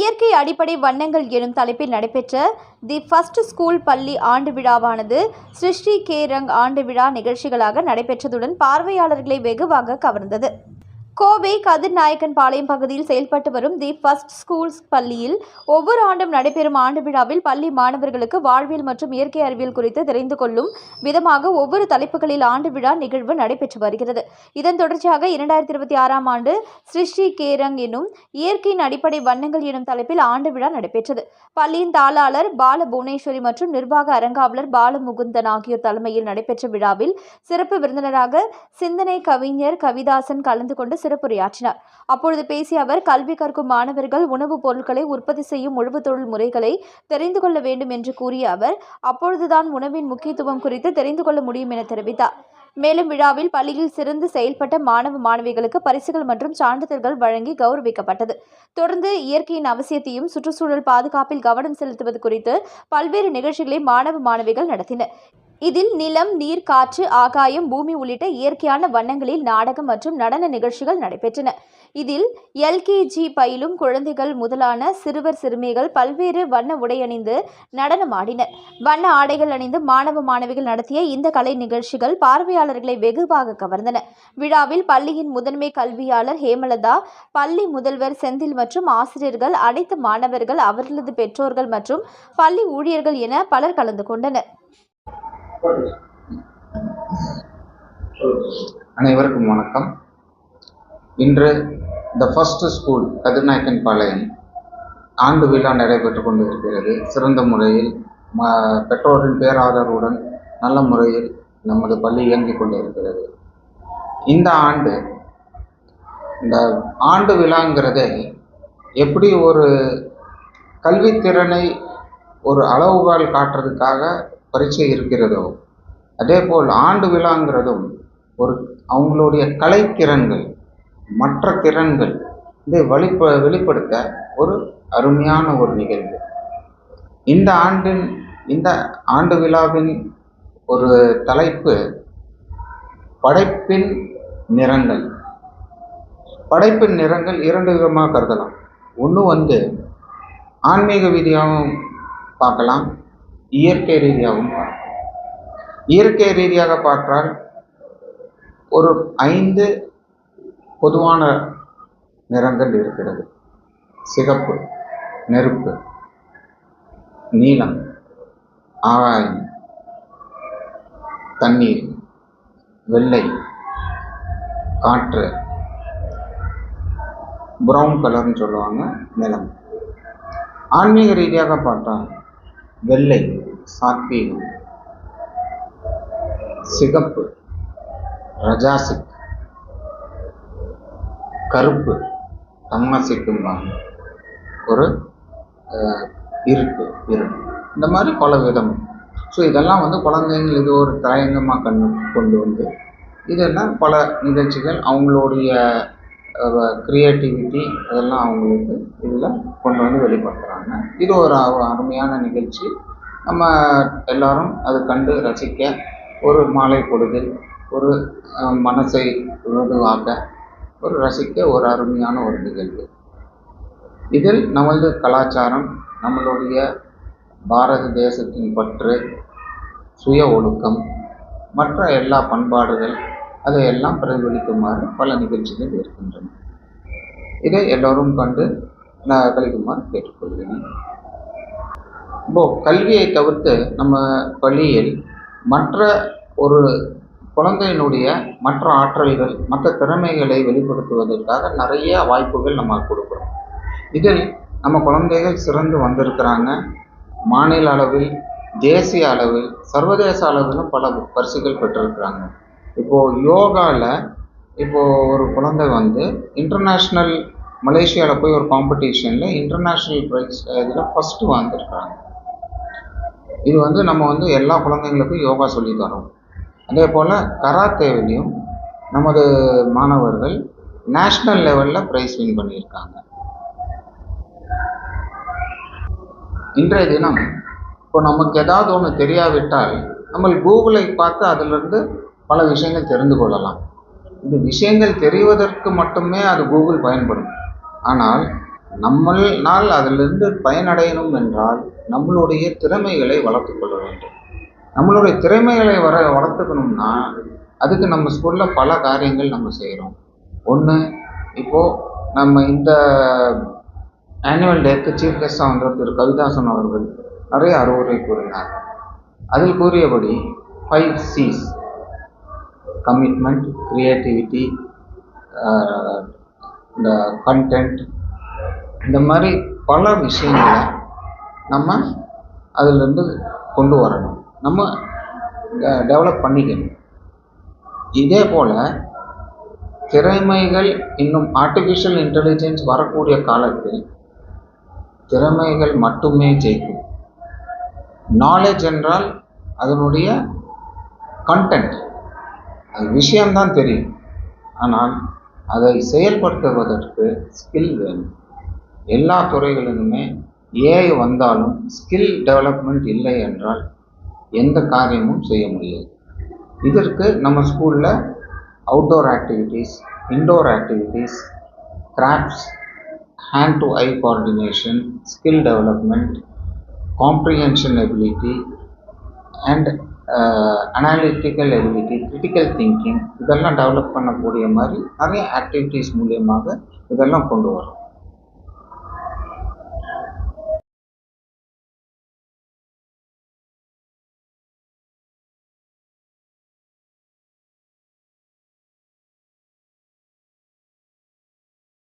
இயற்கை அடிப்படை வண்ணங்கள் எனும் தலைப்பில் நடைபெற்ற தி ஃபர்ஸ்ட் ஸ்கூல் பள்ளி ஆண்டு விழாவானது சிருஷ்டி கே ரங் ஆண்டு விழா நிகழ்ச்சிகளாக நடைபெற்றதுடன் பார்வையாளர்களை வெகுவாக கவர்ந்தது. கோவை கதிர்நாயக்கன் பாளையம் பகுதியில் செயல்பட்டு வரும் தி ஃபர்ஸ்ட் ஸ்கூல்ஸ் பள்ளியில் ஒவ்வொரு ஆண்டும் நடைபெறும் ஆண்டு விழாவில் பள்ளி மாணவர்களுக்கு வாழ்வியல் மற்றும் இயற்கை அறிவியல் குறித்து தெரிந்து கொள்ளும் விதமாக ஒவ்வொரு தலைப்புகளில் ஆண்டு விழா நிகழ்வு நடைபெற்று வருகிறது. இதன் தொடர்ச்சியாக இரண்டாயிரத்தி இருபத்தி ஆறாம் ஆண்டு சிருஷ்டி கேரங் எனும் இயற்கையின் அடிப்படை வண்ணங்கள் எனும் தலைப்பில் ஆண்டு விழா நடைபெற்றது. பள்ளியின் தாளாளர் பால புவனேஸ்வரி மற்றும் நிர்வாக அரங்காவலர் பால முகுந்தன் ஆகியோர் தலைமையில் நடைபெற்ற விழாவில் சிறப்பு விருந்தினராக சிந்தனை கவிஞர் கவிதாசன் கலந்து கொண்டு சிறப்புரையாற்றினார். அப்பொழுது பேசிய அவர் கல்வி கற்கும் மாணவர்கள் உணவுப் பொருட்களை உற்பத்தி செய்யும் உழவு தொழில் முறைகளை தெரிந்து கொள்ள வேண்டும் என்று கூறிய அவர் அப்பொழுதுதான் உணவின் முக்கியத்துவம் குறித்து தெரிந்து கொள்ள முடியும் என தெரிவித்தார். மேலும் விழாவில் பள்ளியில் சிறந்து செயல்பட்ட மாணவ மாணவிகளுக்கு பரிசுகள் மற்றும் சான்றிதழ்கள் வழங்கி கௌரவிக்கப்பட்டது. தொடர்ந்து இயற்கையின் அவசியத்தையும் சுற்றுச்சூழல் பாதுகாப்பில் கவனம் செலுத்துவது குறித்து பல்வேறு நிகழ்ச்சிகளை மாணவ மாணவிகள் நடத்தினர். இதில் நிலம் நீர் காற்று ஆகாயம் பூமி உள்ளிட்ட இயற்கையான வண்ணங்களில் நாடகம் மற்றும் நடன நிகழ்ச்சிகள் நடைபெற்றன. இதில் எல்கேஜி பயிலும் குழந்தைகள் முதலான சிறுவர் சிறுமிகள் பல்வேறு வண்ண உடையணிந்து நடனமாடினர் வண்ண ஆடைகள் அணிந்து மாணவ மாணவிகள் நடத்திய இந்த கலை நிகழ்ச்சிகள் பார்வையாளர்களை வெகுவாக கவர்ந்தன. விழாவில் பள்ளியின் முதன்மை கல்வியாளர் ஹேமலதா பள்ளி முதல்வர் செந்தில் மற்றும் ஆசிரியர்கள் அனைத்து மாணவர்கள் அவர்களது பெற்றோர்கள் மற்றும் பள்ளி ஊழியர்கள் என பலர் கலந்து கொண்டனர். அனைவருக்கும் வணக்கம். இன்று த ஃபர்ஸ்ட் ஸ்கூல் கதிர்நாயக்கன் பாளையம் ஆண்டு விழா நடைபெற்று கொண்டு இருக்கிறது சிறந்த முறையில் ம பெற்றோரின் பேராதரவுடன் நல்ல முறையில் நமது பள்ளி இயங்கிக் கொண்டு இருக்கிறது இந்த ஆண்டு இந்த ஆண்டு விழாங்கிறதே எப்படி ஒரு கல்வித்திறனை ஒரு அளவுகால் காட்டுறதுக்காக பரீட்சை இருக்கிறதோ அதே போல் ஆண்டு விழாங்கிறதும் ஒரு அவங்களுடைய கலைத்திறன்கள் மற்ற திறன்கள் இதை வெளிப்ப வெளிப்படுத்த ஒரு அருமையான ஒரு நிகழ்வு. இந்த ஆண்டின் இந்த ஆண்டு விழாவின் ஒரு தலைப்பு படைப்பின் நிறங்கள். படைப்பின் நிறங்கள் இரண்டு விதமாக கருதலாம். ஒன்று வந்து ஆன்மீக ரீதியாகவும் பார்க்கலாம். இயற்கை ரீதியாகவும் பார்க்கலாம் இயற்கை ரீதியாக பார்த்தால் ஒரு ஐந்து பொதுவான நிறங்கள் இருக்கிறது. சிகப்பு நெருப்பு நீலம் ஆகாயம் தண்ணீர் வெள்ளை காற்று ப்ரௌன் கலர்னு சொல்லுவாங்க நிலம். ஆன்மீக ரீதியாக பார்த்தா வெள்ளை சாத்வீகம் சிகப்பு ரஜாசிக் கருப்பு தம்மசிக்கும்பாங்க ஒரு இருப்பு இருட்டு இந்த மாதிரி பல விதம். ஸோ இதெல்லாம் வந்து குழந்தைங்கள் இது ஒரு தயங்கமாக கண்டு கொண்டு வந்து இதெல்லாம் பல நிகழ்ச்சிகள் அவங்களுடைய க்ரியேட்டிவிட்டி அதெல்லாம் அவங்களுக்கு இதில் கொண்டு வந்து வெளிப்படுத்துகிறாங்க இது ஒரு அருமையான நிகழ்ச்சி. நம்ம எல்லாரும் அது கண்டு ரசிக்க ஒரு மாலை பொழுதில் ஒரு மனசை மிருதுவாக்க ஒரு ரசிக்க ஒரு அருமையான ஒரு நிகழ்வு. இதில் நமது கலாச்சாரம் நம்மளுடைய பாரத தேசத்தின் பற்று சுய ஒழுக்கம் மற்ற எல்லா பண்பாடுகள் அதையெல்லாம் பிரதிபலிக்குமாறு பல நிகழ்ச்சிகள் இருக்கின்றன. இதை எல்லோரும் கண்டு நான் கழிக்குமாறு கேட்டுக்கொள்கிறேன். இப்போ கல்வியை தவிர்த்து நம்ம பள்ளியில் மற்ற ஒரு குழந்தையினுடைய மற்ற ஆற்றல்கள் மற்ற திறமைகளை வெளிப்படுத்துவதற்காக நிறைய வாய்ப்புகள் நம்ம கொடுக்குறோம். இதில் நம்ம குழந்தைகள் சிறந்து வந்திருக்கிறாங்க. மாநில அளவில் தேசிய அளவில் சர்வதேச அளவிலும் பல பரிசுகள் பெற்றிருக்கிறாங்க. இப்போது யோகாவில் இப்போது ஒரு குழந்தை வந்து இன்டர்நேஷ்னல் மலேசியாவில் போய் ஒரு காம்படிஷனில் இன்டர்நேஷ்னல் ப்ரைஸ் இதில் ஃபஸ்ட்டு வந்திருக்கிறாங்க இது வந்து நம்ம வந்து எல்லா குழந்தைங்களுக்கும் யோகா சொல்லி தரோம். அதே போல் கராத்தேவிலையும் நமது மாணவர்கள் நேஷ்னல் லெவலில் ப்ரைஸ் வின் பண்ணியிருக்காங்க. இன்றைய தினம் இப்போ நமக்கு ஏதாவது ஒன்று தெரியாவிட்டால் நம்ம கூகுளை பார்த்து அதிலிருந்து பல விஷயங்கள் தெரிந்து கொள்ளலாம். இந்த விஷயங்கள் தெரிவதற்கு மட்டுமே அது கூகுள் பயன்படும். ஆனால் நம்மளால் அதிலிருந்து பயனடையணும் என்றால் நம்மளுடைய திறமைகளை வளர்த்துக்கொள்ள வேண்டும். நம்மளுடைய திறமைகளை வர வளர்த்துக்கணும்னா அதுக்கு நம்ம ஸ்கூலில் பல காரியங்கள் நம்ம செய்கிறோம் ஒன்று இப்போது நம்ம இந்த ஆனுவல் டேக்கு சீஃப் கெஸ்டாக வந்த திரு. கவிதாசன் அவர்கள் நிறைய அறிவுரை கூறினார். அதில் கூறியபடி ஃபைவ் சிஸ் கமிட்மெண்ட் க்ரியேட்டிவிட்டி இந்த கண்டென்ட் இந்த மாதிரி பல விஷயங்களை நம்ம அதிலிருந்து கொண்டு வரணும். நம்ம டெவலப் பண்ணிக்கணும். இதே போல் திறமைகள் இன்னும் ஆர்டிஃபிஷியல் இன்டெலிஜென்ஸ் வரக்கூடிய காலத்தில் திறமைகள் மட்டுமே ஜெயிக்கும். நாலேஜ் என்றால் அதனுடைய கண்டென்ட் அது விஷயம்தான் தெரியும். ஆனால் அதை செயல்படுத்துவதற்கு ஸ்கில் வேணும். எல்லா துறைகளிலுமே ஏஐ வந்தாலும் ஸ்கில் டெவலப்மெண்ட் இல்லை என்றால் எந்த காரியமும் செய்ய முடியாது. இதற்கு நம்ம ஸ்கூலில் outdoor activities indoor activities crafts hand to eye coordination skill development comprehension ability and analytical ability critical thinking இதெல்லாம் டெவலப் பண்ணக்கூடிய மாதிரி நிறைய ஆக்டிவிட்டீஸ் மூலியமாக இதெல்லாம் கொண்டு வரோம்.